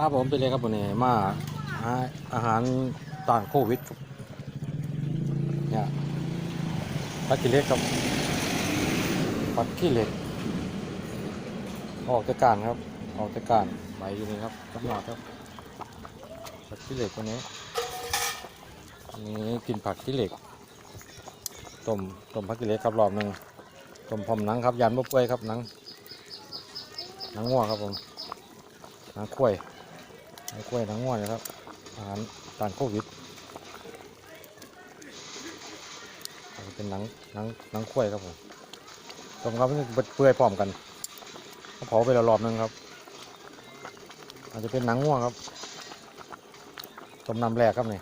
ครับผมเป็นเลยครับวันนี้มาอาหารต้านโควิดเนี่ยผัดขี้เล็กครับผัดขี้เล็ก ออกจากการครับ ออกจากการใบอยู่นี่ครับจับหนอดครับผัดขี้เล็กวันนี้นนี้กินผักขี้เล็กต้มต้มผักขี้เล็กครับรอบหนึ่งต้มพร้อมหนังครับยันบ่เปื่อยครับหนังหนังงัวครับผมหนังข้วย ไอ้กล้วยทั้งงวดนะครับอาหารต้านโควิดเป็นหนังหนังหนังกล้วยครับผมต้มครับมันเปื่อยพร้อมกันเขาเผาไปแล้วรอบนึงครับ อาจจะเป็นหนังง่วงครับต้มน้ำแรกครับนี่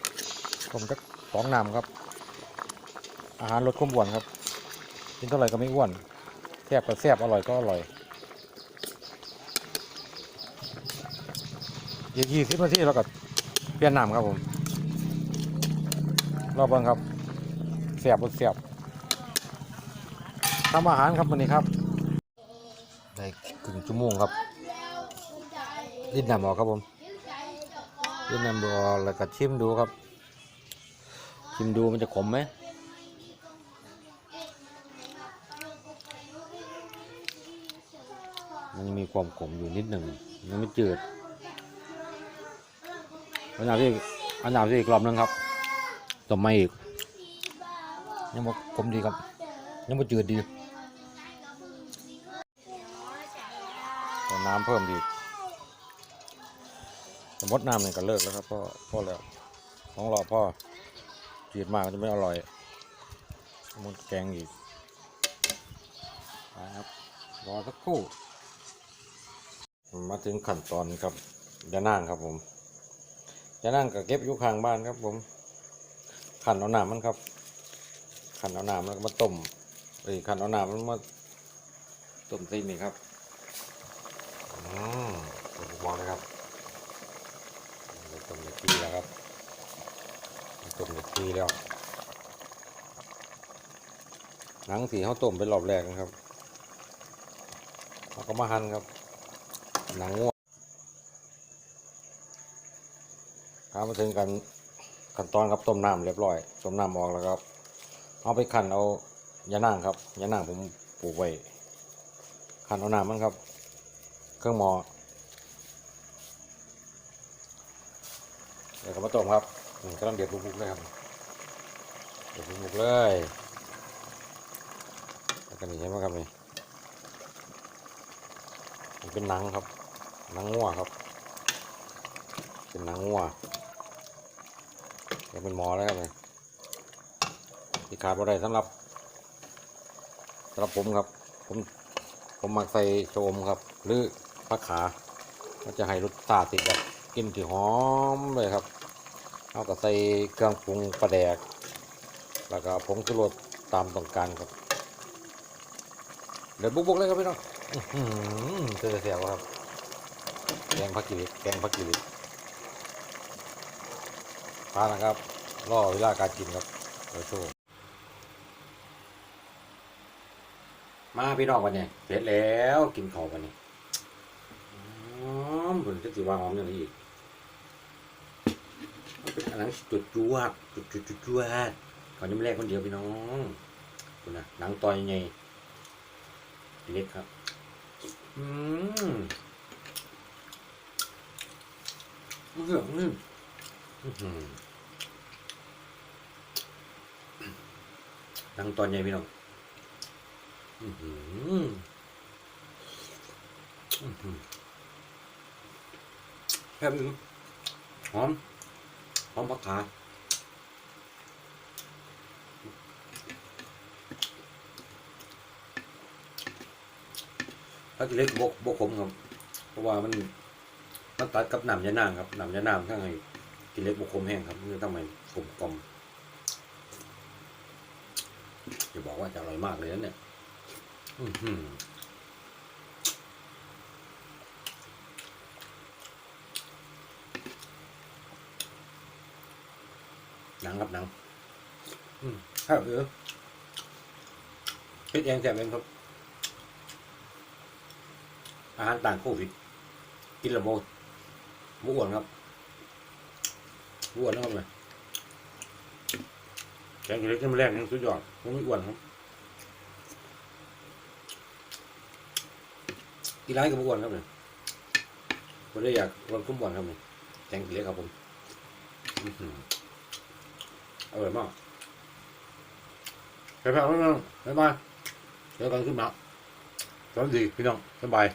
ต้มจักสองน้ำครับ อาหารลดความอ้วนครับกินเท่าไหร่ก็ไม่อ้วนแซ่บก็แซ่บอร่อยก็อร่อย อีกยี่สิบนาทีแล้วก็เปลี่ยนน้ำครับผมรอบเบิ้งครับเสียบบดเสียบทำอาหารครับวันนี้ครับ ได้ครึ่งชั่วโมงครับดิ้นน้ำออกครับผมดิ้นน้ำออกแล้วก็ชิมดูครับ ชิมดูมันจะขมไหมมันมีความขมอยู่นิดหนึ่งยังไม่จืด อันดับที่อันดับที่อีกรอบนึงครับต่อมาอีกยังบอกผมดีครับ ยังบ่จืดดีแต่น้ำเพิ่มดีกสมมติน้ำเนี่ยก็เลิกแล้วครับพ่อพ่อแล้วต้องรอพ่อจืดมากจะไม่อร่อยสมมติแกงอีกนะครับรอสักครู่ มาถึงขั้นตอนครับยานางครับผม จะนั่งกับเก็บอยู่ข้างบ้านครับ ผมขันเอาน้ำมันครับ ขันเอาน้ำแล้วมาต้มเอ้ขันเอาน้ำมันมาต้มตีนี่ครับอืมผมบอกเลยครับต้มในที่แล้วครับต้มในที่แล้วหนังสีเขาต้มเป็นรอบแรกนะครับเขาก็มาหั่นครับหนังงัว ครับมาถึงกันขั้นตอนครับต้มน้ำเรียบร้อยต้มน้ำออกแล้วครับเอาไปขันเอายานั่งครับยานั่งผมปลูกไว้ขันเอาน้ำมันครับ เครื่องหมอเดี๋ยวก็มาต้มครับกำลังเดือดบุกๆเลยครับเดือดบุกๆเลยแล้วก็นี่เห็นไหมครับนี่เป็นหนังครับหนังงัวครับเป็นหนังงัว ยังเป็นหมอแล้วครับเนี่ยที่ขาดบ่ได้สำหรับสำหรับผมครับ ผมผมมักใส่โชมครับ หรือผักขามันจะให้รสชาติติดแบบกลินที่หอมเลยครับเอาก็ใส่เครื่องปรุงปลาแดก แล้วก็ผงชูรสตามต้องการครับ เดี๋ยวบุกๆเลยครับพี่น้องเจอเสียวครับแกงผักกิริแกงผักกิริ พานะครับรอเวลาการกินครับเดี๋ยวโชว์มาพี่น้องวันนี้เสร็จแล้วกินข้าววันนี้หอมผมจะสิว่าหอมอย่างนี้อีกมันเป็นอันนั้นจุดจวดจุดจุดจุดจวดขอยังไม่แรกคนเดียวพี่น้องคุณนะหนังต่อยไงเล็กครับ อืมอื้อหืออื้อหือ ดังตอนใหญ่พี่น้องแค่นี้หอม หอมผักขาถ้ากินเล็กบกบกขมครับ เพราะว่ามัน มันตัดกับหนำยานางครับหนำยานางข้างใน กินเล็กบุกคมแห้งครับนี่ทำไมกลมกลมจะบอกว่าจะอร่อยมากเลยนะเนี่ยหนังครับหนังอืมครับเออเพชรแยงแจ่มเองครับ อาหารต่างโควิด กินละโมบุอ้วนครับ อ้วนนะครับเลยแกงเล็กน้ำแรงยังสุดยอดยังไม่อ้วนครับกีฬากับบุอ้วนครับเนี่ยผมได้อยากอ้วนคุ้มอ้วนครับเนี่ยแกงเล็กครับผมอร่อยมากไปๆพี่น้องบ๊ายบายเจอกันขึ้นมาสวัสดีพี่น้องสบาย